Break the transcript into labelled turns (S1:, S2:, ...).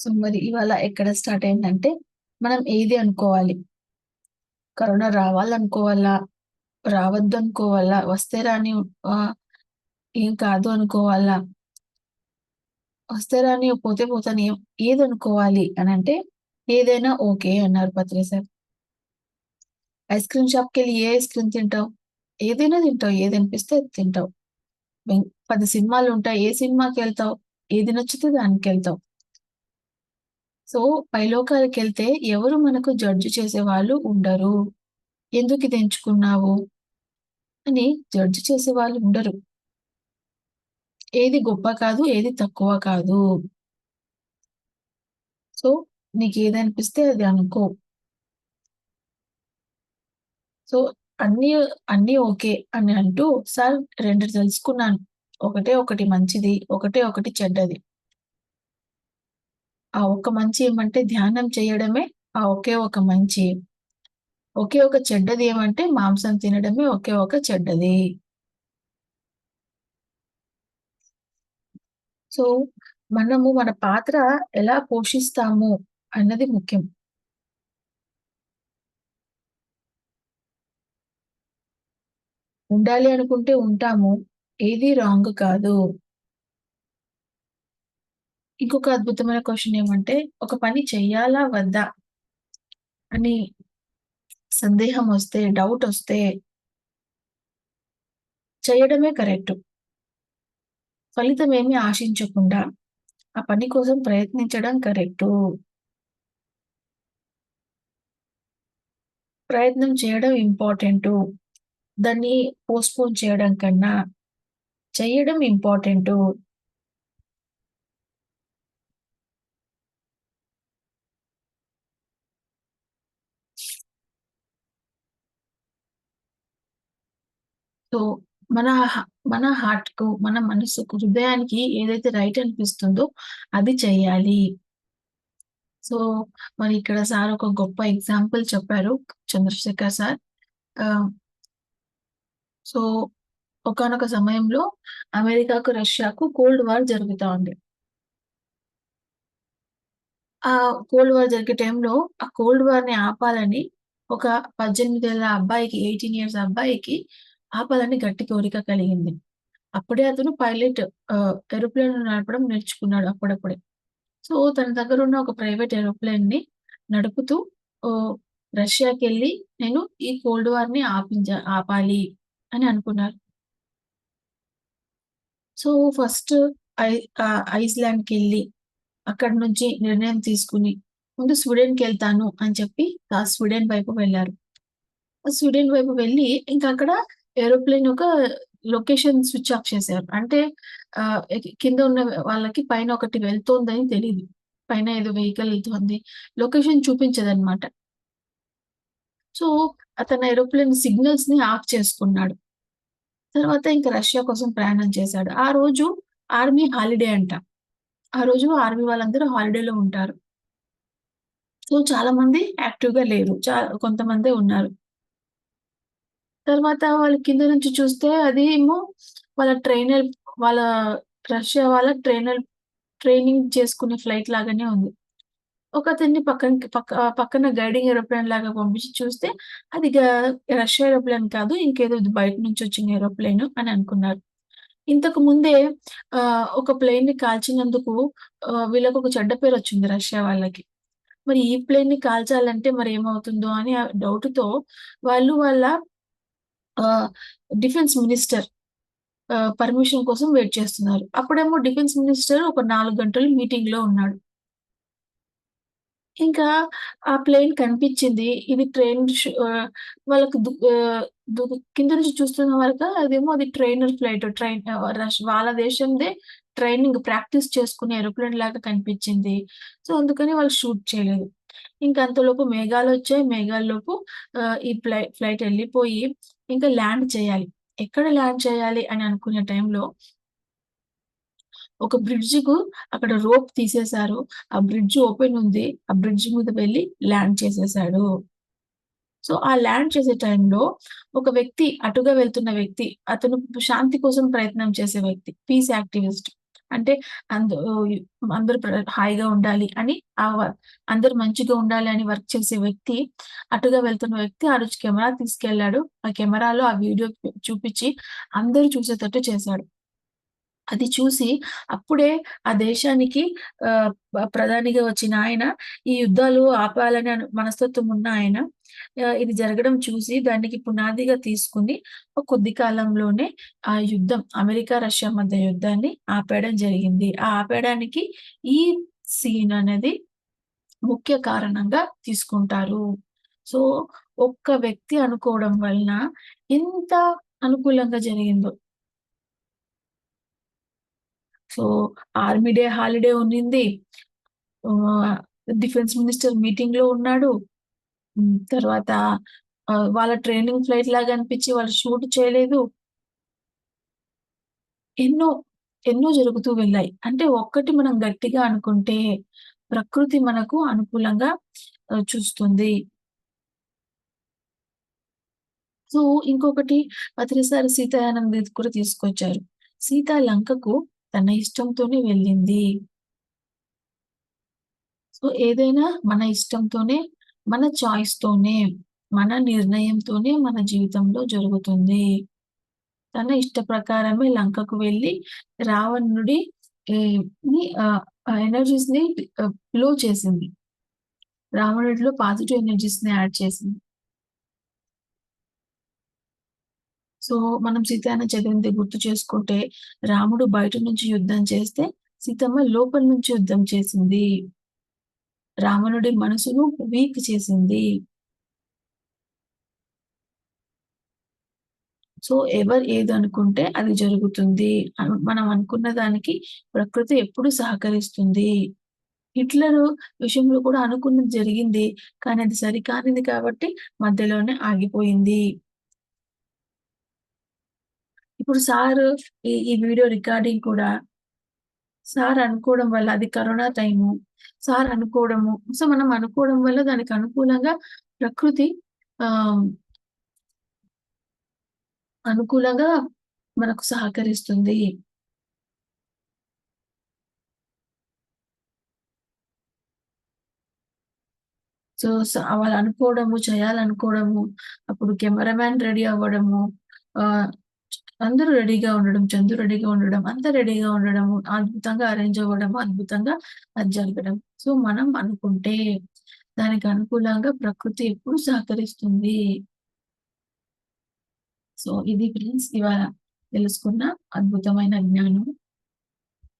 S1: So, మరి ఇవాళ ఎక్కడ స్టార్ట్ అయిందంటే, మనం ఏది అనుకోవాలి? కరోనా రావాలనుకోవాలా? రావద్దు అనుకోవాలా వస్తే రాని ఏం కాదు అనుకోవాలా? వస్తే రాని, పోతే పోతాను ఏం అని అంటే ఏదైనా ఓకే అన్నారు పత్రి సార్. ఐస్ క్రీమ్ షాప్‌కెళ్ళి ఏ ఐస్ క్రీమ్ తింటావు? ఏదైనా తింటావు. ఏది అనిపిస్తే తింటావు. పది సినిమాలు ఉంటాయి ఏ సినిమాకి వెళ్తావు ఏది నచ్చితే దానికి వెళ్తావు సో, పైలోకాలకెళ్తే ఎవరు మనకు జడ్జ్ చేసేవాళ్ళు ఉండరు. ఎందుకిది ఎంచుకున్నావు? అని జడ్జ్ చేసేవాళ్ళు ఉండరు. ఏది గొప్ప కాదు. ఏది తక్కువ కాదు. సో, నీకు ఏది అనిపిస్తే అది అనుకో. సో, అన్ని అన్ని ఓకే అని అంటూ సార్ రెండు తెలుసుకున్నాను. ఒకటే ఒకటి మంచిది. ఒకటే ఒకటి చెడ్డది. ఆ ఒక్క మంచి ఏమంటే ధ్యానం చేయడమే ఆ ఒకే ఒక మంచి. ఒకే ఒక చెడ్డది ఏమంటే మాంసం తినడమే ఒకే ఒక చెడ్డది. సో, మనము మన పాత్ర ఎలా పోషిస్తాము అన్నది ముఖ్యం. ఉండాలి అనుకుంటే ఉంటాము. ఏది రాంగ్ కాదు. ఇంకొక అద్భుతమైన క్వశ్చన్ ఏమంటే, ఒక పని చెయ్యాలా? వద్దా? అని సందేహం వస్తే డౌట్ వస్తే చేయడమే కరెక్ట్ ఫలితం ఏమి ఆశించకుండా, ఆ పని కోసం ప్రయత్నించడం కరెక్టు. ప్రయత్నం చేయడం ఇంపార్టెంట్ దాన్ని పోస్ట్‌పోన్ చేయడం కన్నా, చేయడం ఇంపార్టెంట్ సో, మన మన హార్ట్కు మన మనసుకు, హృదయానికి ఏదైతే రైట్ అనిపిస్తుందో అది చేయాలి సో, మరి ఇక్కడ సార్ ఒక గొప్ప ఎగ్జాంపుల్ చెప్పారు. చంద్రశేఖర్ సార్. సో, ఒకానొక సమయంలో అమెరికాకు, రష్యాకు కోల్డ్ వార్ జరుగుతూ ఉంది. ఆ కోల్డ్ వార్ జరిగే టైంలో, ఆ కోల్డ్ వార్ని ఆపాలని ఒక పద్దెనిమిది ఏళ్ళ అబ్బాయికి, 18 ఇయర్స్ అబ్బాయికి ఆపాలని గట్టి కోరిక కలిగింది. అప్పుడే అతను పైలట్ ఏరోప్లేన్ నడపడం నేర్చుకున్నాడు అప్పుడప్పుడే. సో, తన దగ్గర ఉన్న ఒక ప్రైవేట్ ఏరోప్లేన్ని నడుపుతూ రష్యాకి వెళ్ళి నేను ఈ కోల్డ్ వార్ని ఆపించ ఆపాలి అని అనుకున్నారు. సో, ఫస్ట్ ఐ ఐస్లాండ్కి వెళ్ళి అక్కడి నుంచి నిర్ణయం తీసుకుని ముందు స్వీడన్‌కెళ్తాను అని చెప్పి ఆ స్వీడన్ వైపు వెళ్ళారు స్వీడన్ వైపు వెళ్ళి ఇంకా అక్కడ ఏరోప్లేన్ యొక్క లొకేషన్ స్విచ్ ఆఫ్ చేశారు. అంటే కింద ఉన్న వాళ్ళకి పైన ఒకటి వెళ్తోందని తెలియదు పైన ఏదో వెహికల్ వెళ్తుంది లొకేషన్ చూపించదన్నమాట. సో, అతను ఏరోప్లేన్ సిగ్నల్స్ని ఆఫ్ చేసుకున్నాడు. తర్వాత ఇంకా రష్యా కోసం ప్రయాణం చేశాడు. ఆ రోజు ఆర్మీ హాలిడే అంట. ఆ రోజు ఆర్మీ వాళ్ళందరూ హాలిడేలో ఉంటారు. సో, చాలా మంది యాక్టివ్‌గా లేరు. చా కొంతమందే ఉన్నారు. తర్వాత వాళ్ళు కింద నుంచి చూస్తే అదేమో వాళ్ళ ట్రైనర్ వాళ్ళ రష్యా వాళ్ళ ట్రైనర్ ట్రైనింగ్ చేసుకునే ఫ్లైట్ లాగానే ఉంది. ఒకతన్ని పక్కన పక్క పక్కన గైడింగ్ ఏరోప్లేన్ లాగా పంపించి చూస్తే అది రష్యా ఏరోప్లేన్ కాదు. ఇంకేదో బయట నుంచి వచ్చిన ఏరోప్లేన్ అని అనుకున్నారు. ఇంతకు ముందే ఒక ప్లేన్ని కాల్చినందుకు వీళ్ళకు ఒక చెడ్డ పేరు వచ్చింది రష్యా వాళ్ళకి. మరి ఈ ప్లేన్ని కాల్చాలంటే మరి ఏమవుతుందో అని ఆ డౌట్‌తో వాళ్ళు వాళ్ళ డిఫెన్స్ మినిస్టర్ పర్మిషన్ కోసం వెయిట్ చేస్తున్నారు. అప్పుడేమో డిఫెన్స్ మినిస్టర్ ఒక నాలుగు గంటలు మీటింగ్‌లో ఉన్నాడు. ఇంకా ఆ ప్లేన్ కనిపించింది. ఇది ట్రైన్ వాళ్ళకి కింద నుంచి చూస్తున్న వరకు అదేమో అది ట్రైనర్ ఫ్లైట్ ట్రైన్ వాళ్ళ దేశందే ట్రైనింగ్ ప్రాక్టీస్ చేసుకునే ఏరోప్లేన్ లాగా కనిపించింది. సో, అందుకని వాళ్ళు షూట్ చేయలేదు. ఇంకా అంతలోపు మేఘాలు వచ్చాయి మేఘాల్లోపు ఈ ఫ్లై ఫ్లైట్ వెళ్ళిపోయి ఇంకా ల్యాండ్ చేయాలి. ఎక్కడ ల్యాండ్ చేయాలి అని అనుకునే టైంలో ఒక బ్రిడ్జ్‌కు అక్కడ రోప్ తీసేశారు. ఆ బ్రిడ్జ్ ఓపెన్ ఉంది. ఆ బ్రిడ్జ్ మీద వెళ్ళి ల్యాండ్ చేసేసాడు. సో, ఆ ల్యాండ్ చేసే టైంలో ఒక వ్యక్తి అటుగా వెళ్తున్న వ్యక్తి, అతను శాంతి కోసం ప్రయత్నం చేసే వ్యక్తి. Peace activist. అంటే అందు అందరూ హాయిగా ఉండాలి అని ఆ అందరు అందరూ మంచిగా ఉండాలి అని వర్క్ చేసే వ్యక్తి, అటుగా వెళ్తున్న వ్యక్తి ఆ రోజు కెమెరా తీసుకెళ్ళాడు ఆ కెమెరాలో ఆ వీడియో చూపించి అందరూ చూసేటట్టు చేశాడు. అది చూసి అప్పుడే ఆ దేశానికి ప్రధానిగా వచ్చిన ఆయన ఈ యుద్ధాలు ఆపాలని మనస్తత్వం ఉన్న ఆయన ఇది జరగడం చూసి దానికి పునాదిగా తీసుకుని కొద్ది కాలంలోనే ఆ యుద్ధం అమెరికా, రష్యా మధ్య యుద్ధాన్ని ఆపేయడం జరిగింది. ఆ ఆపేయడానికి ఈ సీన్ అనేది ముఖ్య కారణంగా తీసుకుంటారు. సో, ఒక్క వ్యక్తి అనుకోవడం వలన ఎంత అనుకూలంగా జరిగిందో. సో, ఆర్మీ డే హాలిడే ఉన్నింది. డిఫెన్స్ మినిస్టర్ మీటింగ్లో ఉన్నాడు. తర్వాత వాళ్ళ ట్రైనింగ్ ఫ్లైట్ లాగా అనిపించి వాళ్ళు షూట్ చేయలేదు. ఎన్నో, ఎన్నో జరుగుతూ వెళ్ళాయి. అంటే ఒక్కటి మనం గట్టిగా అనుకుంటే ప్రకృతి మనకు అనుకూలంగా చూస్తుంది. సో, ఇంకొకటి పత్రిసారి సీతాయానం కూడా తీసుకొచ్చారు. సీత లంకకు తన ఇష్టంతోనే వెళ్ళింది. సో, ఏదైనా మన ఇష్టంతోనే, మన చాయిస్‌తోనే, మన నిర్ణయంతోనే మన జీవితంలో జరుగుతుంది. తన ఇష్ట ప్రకారమే లంకకు వెళ్ళి రావణుడి ఎనర్జీస్ని ఫ్లో చేసింది. రావణుడిలో పాజిటివ్ ఎనర్జీస్‌ని యాడ్ చేసింది. సో, మనం సీతాయనం చదివింది గుర్తు చేసుకుంటే, రాముడు బయట నుంచి యుద్ధం చేస్తే, సీతమ్మ లోపల నుంచి యుద్ధం చేసింది. రావణుడి మనసును వీక్ చేసింది. సో, ఎవరు ఏదనుకుంటే అది జరుగుతుంది. అను మనం అనుకున్న దానికి ప్రకృతి ఎప్పుడు సహకరిస్తుంది. హిట్లర్ విషయంలో కూడా అనుకున్నది జరిగింది. కానీ అది సరికానిది కాబట్టి మధ్యలోనే ఆగిపోయింది. ఇప్పుడు సార్ ఈ ఈ వీడియో రికార్డింగ్ కూడా సార్ అనుకోవడం వల్ల అది కరోనా టైము. సార్ అనుకోవడము. సో, మనం అనుకోవడం వల్ల దానికి అనుకూలంగా ప్రకృతి ఆ అనుకూలంగా మనకు సహకరిస్తుంది. సో, వాళ్ళు అనుకోవడము, చేయాలనుకోవడము, అప్పుడు కెమెరామ్యాన్ రెడీ అవ్వడము, ఆ అందరూ రెడీగా ఉండడం, చందు రెడీగా ఉండడం, అంతా రెడీగా ఉండడం అద్భుతంగా అరేంజ్ అవ్వడము, అద్భుతంగా అది జరగడం. సో, మనం అనుకుంటే దానికి అనుకూలంగా ప్రకృతి ఎప్పుడు సహకరిస్తుంది. సో, ఇది ఫ్రెండ్స్ ఇవాళ తెలుసుకున్న అద్భుతమైన జ్ఞానం.